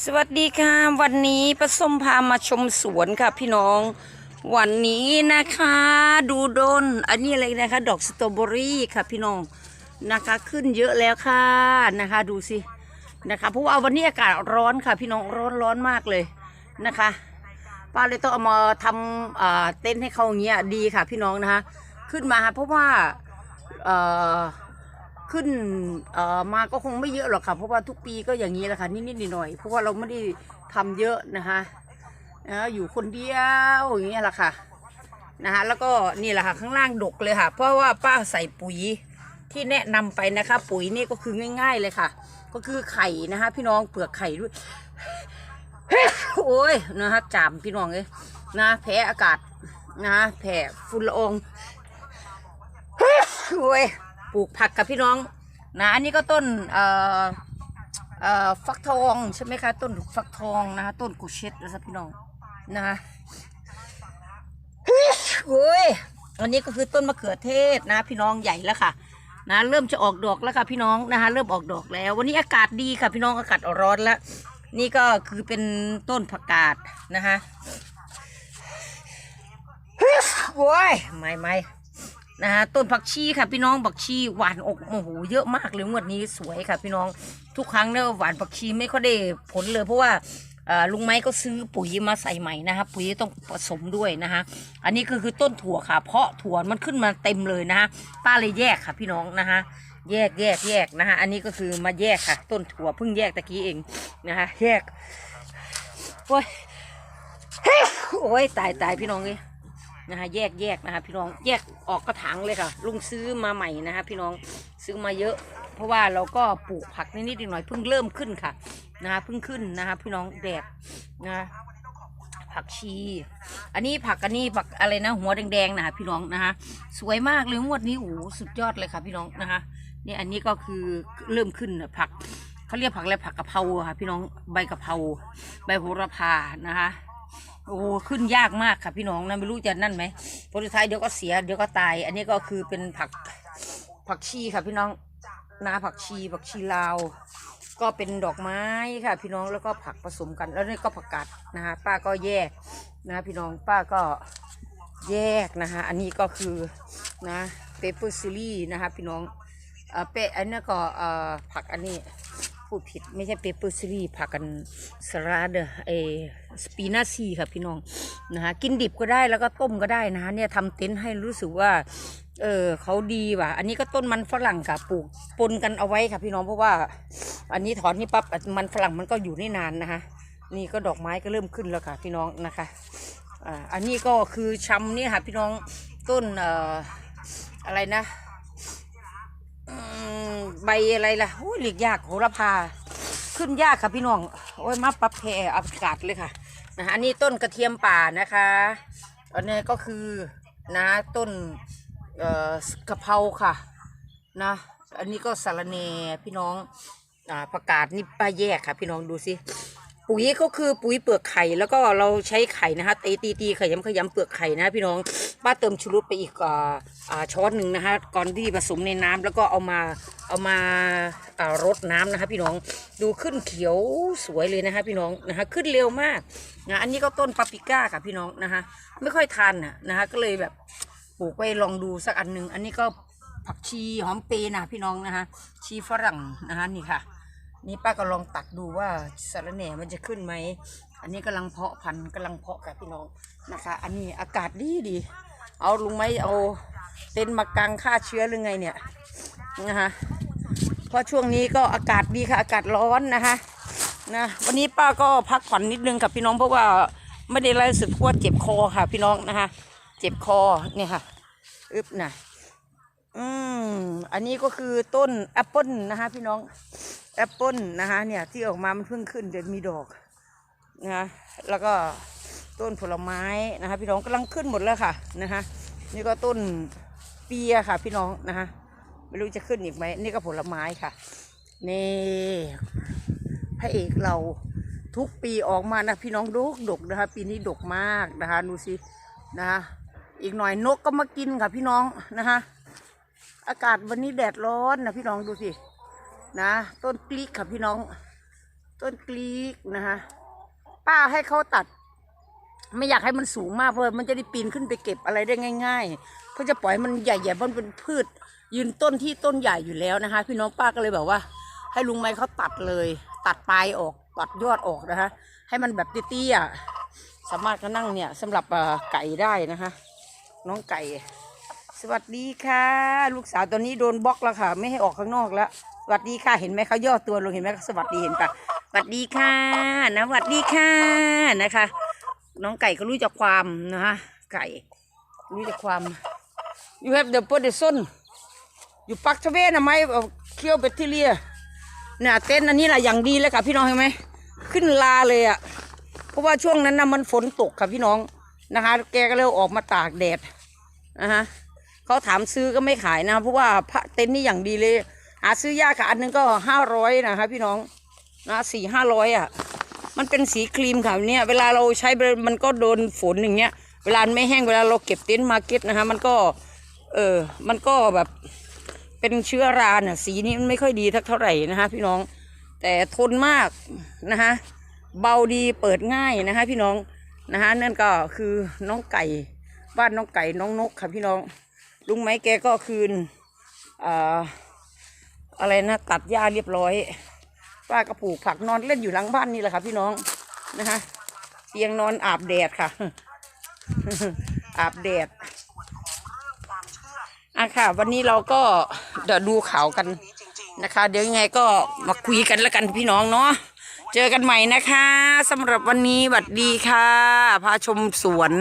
สวัสดีค่ะวันนี้ประสมพามาชมสวนค่ะพี่น้อง วันนี้นะคะ ดูดน อันนี้อะไรนะคะ ดอกสตรอเบอรี่ค่ะพี่น้องนะคะขึ้นเยอะแล้วค่ะนะคะ ดูสินะคะเพราะว่าวันนี้อากาศร้อนค่ะพี่น้องร้อนร้อนมากเลยนะคะป้าเลยต้องเอามาทำเต็นท์ให้เขาอย่างเงี้ยดีค่ะพี่น้องนะคะ ขึ้นมาเพราะว่าอ ขึ้นเอ่อมาก็คงไม่เยอะหรอกค่ะ เพราะว่าทุกปีก็อย่างนี้แหละค่ะนิดๆหน่อยๆเพราะว่าเราไม่ได้ทำเยอะนะคะนะอยู่คนเดียวอย่างเงี้ยแหละค่ะนะคะแล้วก็นี่แหละค่ะข้างล่างดกเลยค่ะ เพราะว่าป้าใส่ปุ๋ยที่แนะนำไปนะคะ ปุ๋ยนี่ก็คือง่าย ๆเลยค่ะ ก็คือไข่นะคะ พี่น้องเปลือกไข่ด้วยโอ้ยนะคะจามพี่น้องเลยนะแพ้อากาศนะแพ้ฝุ่นละอองโอ้ย ปลูกผักกับพี่น้องนะอันนี้ก็ต้นเอ่อเอ่อฟักทองใช่ไหมคะต้นฟักทองนะคะต้นกุเชตนะครับพี่น้องนะคะโอ้ยอันนี้ก็คือต้นมะเขือเทศนะ พี่น้องใหญ่แล้วค่ะนะเริ่มจะออกดอกแล้วค่ะพี่น้องนะคะเริ่มออกดอกแล้ว วันนี้อากาศดีค่ะพี่น้องอากาศร้อนแล้ว นี่ก็คือเป็นต้นผักกาดนะคะโอ้ยไม่ไม่ นะฮะต้นผักชีค่ะพี่น้องผักชีหวานอกโอ้โหเยอะมากเลยงวดนี้สวยค่ะ พี่น้องทุกครั้งเนี่ยหวานผักชีไม่ค่อยได้ผลเลยเพราะว่าลุงไม้ก็ซื้อปุ๋ยมาใส่ใหม่นะคะปุ๋ยต้องผสมด้วยนะคะอันนี้ก็คือต้นถั่วค่ะ เพาะถั่วมันขึ้นมาเต็มเลยนะคะป้าเลยแยกค่ะพี่น้องนะคะแยกแยกแยกนะคะอันนี้ก็คือมาแยกค่ะ ต้นถั่วเพิ่งแยกตะกี้เองนะคะแยกโอ้ยโอ้ยตายตายพี่น้องเลย นะคะแยกแยกนะคะพี่น้องแยกออกกระถางเลยค่ะ ลุงซื้อมาใหม่นะคะพี่น้องซื้อมาเยอะ เพราะว่าเราก็ปลูกผักนิดๆหน่อยๆเพิ่งเริ่มขึ้นค่ะนะคะเพิ่งขึ้นนะคะพี่น้องแดดนะผักชี อันนี้ผักอันนี้ผักอะไรนะ หัวแดงๆนะคะพี่น้องนะคะสวยมากเลยงวดนี้โอ้สุดยอดเลยค่ะ พี่น้องนะคะนี่อันนี้ก็คือเริ่มขึ้นนะผักเขาเรียกผักอะไรผักกะเพราค่ะ พี่น้องใบกะเพราใบโหระพานะคะ โอ้ขึ้นยากมากค่ะพี่น้องนะไม่รู้จะนั่นไหมผลสุดท้ายเดี๋ยวก็เสียเดี๋ยวก็ตาย อันนี้ก็คือเป็นผักผักชีค่ะพี่น้องนาผักชีผักชีลาว ก็เป็นดอกไม้ค่ะ พี่น้องแล้วก็ผักผสมกัน แล้วนี่ก็ผักกาดนะคะป้าก็แยกนะพี่น้องป้าก็แยกนะคะอันนี้ก็คือนะเปเปอร์ซิลี่นะคะพี่น้องเออเปะอันนี้ก็เอ่อผักอันนี้ พูดผิดไม่ใช่เปเปอร์ซีรีผักกันสลัดเอสปีนาซีค่ะพี่น้องนะคะกินดิบก็ได้แล้วก็ต้มก็ได้นะคะเนี่ยทำเต็นท์ให้รู้สึกว่าเออเขาดีว่ะ อันนี้ก็ต้นมันฝรั่งค่ะปลูกปนกันเอาไว้ค่ะพี่น้องเพราะว่า อันนี้ถอนนี่ปั๊บมันฝรั่งมันก็อยู่ได้นานนะคะนี่ก็ดอกไม้ก็เริ่มขึ้นแล้วค่ะพี่น้องนะคะอ่าอันนี้ก็คือชำนี่ค่ะพี่น้องต้นเอ่ออะไรนะ ใบอะไรล่ะโอ้ยเรียกยากโหระพา ขึ้นยากค่ะพี่น้อง โอ้ยมาปรับแพร่อากาศเลยค่ะนะอันนี้ต้นกระเทียมป่านะคะ อันนี้ก็คือนะต้นเอ่อกะเพราค่ะนะ อันนี้ก็สาระเนพี่น้องอ่าประกาศนี่ป้าแยกค่ะ พี่น้องดูสิ ปุ๋ยก็คือปุ๋ยเปลือกไข่แล้วก็เราใช้ไข่นะคะตีตีตีขยำขยำเปลือกไข่นะพี่น้องป้าเติมชูรสไปอีกอ่าอ่าช้อนหนึ่งนะคะก่อนที่ผสมในน้ำแล้วก็เอามาเอามาอ่ารดน้ำนะคะพี่น้องดูขึ้นเขียวสวยเลยนะคะพี่น้องนะคะขึ้นเร็วมากนะอันนี้ก็ต้นปาปิก้าค่ะพี่น้องนะคะไม่ค่อยทานนะนะคะก็เลยแบบปลูกไปลองดูสักอันหนึ่งอันนี้ก็ผักชีหอมเปรนะพี่น้องนะคะชีฝรั่งนะคะนี่ค่ะ นี่ป้าก็ลองตัดดูว่าสารแหน่มันจะขึ้นไหม อันนี้กำลังเพาะพันธุ์กำลังเพาะกับพี่น้องนะคะ อันนี้อากาศดีดี เอาลุงไหมเอาเต็นท์มากางฆ่าเชื้อหรือไงเนี่ยนะคะเพราะช่วงนี้ก็อากาศดีค่ะอากาศร้อนนะคะนะวันนี้ป้าก็พักผ่อนนิดนึงกับพี่น้องเพราะว่าไม่ได้รู้สึกว่าเจ็บคอค่ะพี่น้องนะคะ เจ็บคอเนี่ยค่ะอึบนะอืมอันนี้ก็คือต้นแอปเปิลนะคะพี่น้อง แอปเปิลนะคะเนี่ยที่ออกมามันเพิ่งขึ้นเดี๋ยวมีดอกนะะแล้วก็ต้นผลไม้นะคะ พี่น้องกำลังขึ้นหมดแล้วค่ะนะคะนี่ก็ต้นเปียค่ะ พี่น้องนะคะไม่รู้จะขึ้นอีกไหมนี่ก็ผลไม้ค่ะนี่พระเอกเราทุกปีออกมานะพี่น้องดกดกนะคะ ปีนี้ดกมากนะคะดูสินะคะอีกหน่อยนกก็มากินค่ะพี่น้องนะคะอากาศวันนี้แดดร้อนนะพี่น้องดูสิ นะ ต้นกลีกค่ะพี่น้อง ต้นกลีกนะคะป้าให้เขาตัด ไม่อยากให้มันสูงมากเพราะมันจะได้ปีนขึ้นไปเก็บอะไรได้ง่ายๆเพื่อจะปล่อยมันใหญ่ๆมันเป็นพืช ยืนต้นที่ต้นใหญ่อยู่แล้วนะคะ พี่น้องป้าก็เลยแบบว่า ให้ลุงไม้เขาตัดเลย ตัดปลายออกตัดยอดออกนะคะ ให้มันแบบเตี้ยๆสามารถก็นั่งเนี่ยสำหรับไก่ได้นะคะ น้องไก่ สวัสดีค่ะ ลูกสาวตัวนี้โดนบล็อกแล้วค่ะ ไม่ให้ออกข้างนอกแล้ว สวัสดีค่ะเห็นไหมเขาย่อตัวลงเห็นไหมสวัสดีเห็นปะสวัสดีค่ะนะสวัสดีค่ะนะคะ น้องไก่ก็รู้จักความนะคะไก่รู้จักความ you have the position อยู่ปักทะเวนะไหมเคี้ยวแบคทีเรียเนี่ยเต้นท์อันนี้แหละอย่างดีเลยค่ะพี่น้องเห็นไหมขึ้นลาเลยอะ่ะเพราะว่าช่วงนั้นนะมันฝนตกค่ะพี่น้องนะคะ แกก็เลยออกมาตากแดดนะฮะ เขาถามซื้อก็ไม่ขายนะเพราะว่าพระเต็นท์นี่อย่างดีเลยหาซื้อยากค่ะอันหนึงก็ห้าร้อยนะคะพี่น้องนะสี่ห้าร้อยอะ มันเป็นสีครีมค่ะเนี่ยเวลาเราใช้มันก็โดนฝนอย่างเงี้ย เวลาไม่แห้งเวลาเราเก็บเต็นท์มาเก็ตนะคะ มันก็เออมันก็แบบเป็นเชื้อราเนี่ยสีนี้มันไม่ค่อยดีทักเท่าไหร่นะคะพี่น้อง แต่ทนมากนะคะเบาดีเปิดง่ายนะคะพี่น้องนะคะนั่นก็คือน้องไก่บ้านน้องไก่น้องนกค่ะพี่น้อง ลุงไม้แกก็คืนอ่าอะไรนะตัดหญ้าเรียบร้อย ป้าก็ปลูกผักนอนเล่นอยู่หลังบ้านนี่แหละค่ะพี่น้องนะคะเตียงนอนอาบแดดค่ะ อาบแดดอะค่ะ วันนี้เราก็เดี๋ยวดูข่าวกันนะคะ เดี๋ยวยังไงก็มาคุยกันแล้วกันพี่น้องเนาะเจอกันใหม่นะคะสำหรับวันนี้สวัสดีค่ะ พาชมสวน